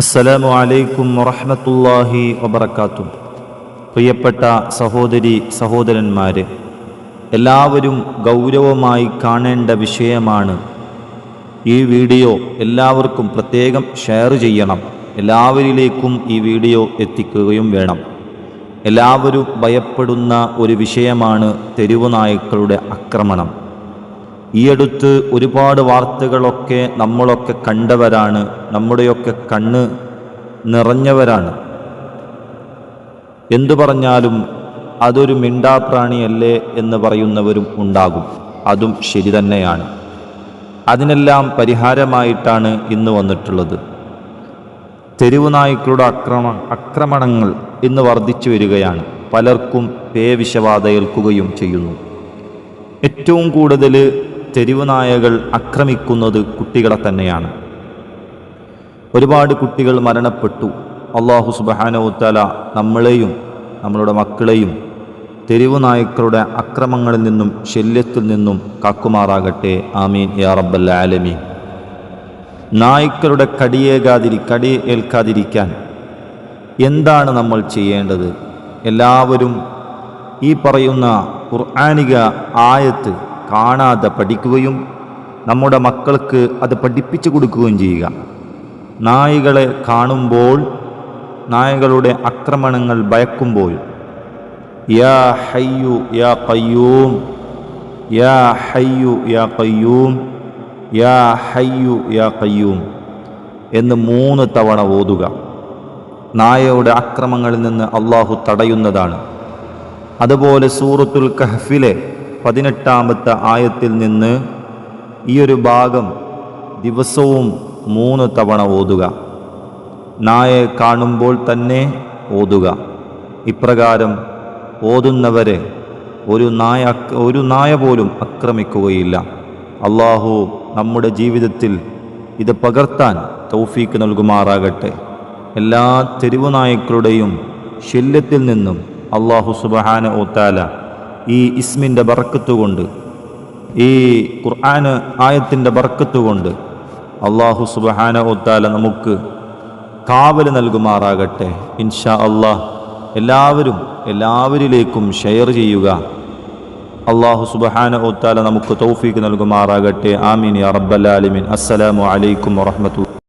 അസ്സലാമു അലൈക്കും വറഹ്മത്തുള്ളാഹി വബറകാത്തു പ്രിയപ്പെട്ട സഹോദരി സഹോദരന്മാരെ എല്ലാവരും ഗൗരവമായി കാണേണ്ട വിഷയമാണ് ഈ വീഡിയോ എല്ലാവർക്കും പ്രത്യേകം ഷെയർ ചെയ്യണം. എല്ലാവരിലേക്കും ഈ വീഡിയോ എത്തിക്കുകയും വേണം. എല്ലാവരും ഭയപ്പെടുന്ന ഒരു വിഷയമാണ് തെരുവുനായ്ക്കളുടെ ആക്രമണം. ഈയടുത്ത് ഒരുപാട് വാർത്തകളൊക്കെ നമ്മളൊക്കെ കണ്ടവരാണ് നമ്മുടെയൊക്കെ കണ്ണ് നിറഞ്ഞവരാണ്. എന്തു പറഞ്ഞാലും അതൊരു മിണ്ടാപ്രാണിയല്ലേ എന്ന് പറയുന്നവരും ഉണ്ടാകും. അതും ശരി തന്നെയാണ്. അതിനെല്ലാം പരിഹാരമായിട്ടാണ് ഇന്ന് വന്നിട്ടുള്ളത്. തെരുവു നായ്ക്കളുടെ അക്രമ ആക്രമണങ്ങൾ ഇന്ന് വർദ്ധിച്ചു വരികയാണ്. പലർക്കും പേവിഷബാധ ഏൽക്കുകയും ചെയ്യുന്നു. ഏറ്റവും കൂടുതൽ തെരുവ് നായകൾ ആക്രമിക്കുന്നത് കുട്ടികളെ തന്നെയാണ്. ഒരുപാട് കുട്ടികൾ മരണപ്പെട്ടു. അള്ളാഹു സുബാനവുത്തല നമ്മളെയും നമ്മളുടെ മക്കളെയും തെരുവ് നായ്ക്കളുടെ അക്രമങ്ങളിൽ നിന്നും ശല്യത്തിൽ നിന്നും കാക്കുമാറാകട്ടെ. ആമീൻ. യാ റബ്ബൽ ആലമീൻ. നായ്ക്കളുടെ കടിയേകാതിരി കടി ഏൽക്കാതിരിക്കാൻ എന്താണ് നമ്മൾ ചെയ്യേണ്ടത്? എല്ലാവരും ഈ പറയുന്ന ഖുർആാനിക ആയത്ത് കാണാതെ പഠിക്കുകയും നമ്മുടെ മക്കൾക്ക് അത് പഠിപ്പിച്ചു കൊടുക്കുകയും ചെയ്യുക. നായികളെ കാണുമ്പോൾ നായകളുടെ ആക്രമണങ്ങൾ ഭയക്കുമ്പോൾ യാ ഹയ്യു യാ കയ്യൂം യാ ഹയ്യു യാ കയ്യൂം യാ ഹയ്യു യാ കയ്യൂം എന്ന് മൂന്ന് തവണ ഓതുക. നായയുടെ അക്രമങ്ങളിൽ നിന്ന് അള്ളാഹു തടയുന്നതാണ്. അതുപോലെ സൂറത്തുൽ കഹ്ഫിലെ പതിനെട്ടാമത്തെ ആയത്തിൽ നിന്ന് ഈ ഒരു ഭാഗം ദിവസവും മൂന്ന് തവണ ഓതുക. നായെ കാണുമ്പോൾ തന്നെ ഓതുക. ഇപ്രകാരം ഓതുന്നവരെ ഒരു നായ ഒരു നായ പോലും ആക്രമിക്കുകയില്ല. അള്ളാഹു നമ്മുടെ ജീവിതത്തിൽ ഇത് പകർത്താൻ തൗഫീക്ക് നൽകുമാറാകട്ടെ. എല്ലാ തെരുവു നായ്ക്കളുടെയും ശല്യത്തിൽ നിന്നും അള്ളാഹു സുബഹാന ഓത്താല ഈ ഇസ്മിന്റെ ബറക്കത്തുകൊണ്ട് ഈ ഖുർആാന് ആയത്തിന്റെ ബറക്കത്തുകൊണ്ട് അള്ളാഹു സുബഹാന ഒത്താല നമുക്ക് കാവൽ നൽകുമാറാകട്ടെ. ഇൻഷാ അള്ളാഹ് എല്ലാവരും എല്ലാവരിലേക്കും ഷെയർ ചെയ്യുക. അള്ളാഹു സുബഹാന ഒത്താല നമുക്ക് തൗഫീക്ക് നൽകുമാറാകട്ടെ. ആമീൻ ആലമീൻ. അസ്സലാമു അലൈക്കും വറഹ്മത്തുള്ളാഹി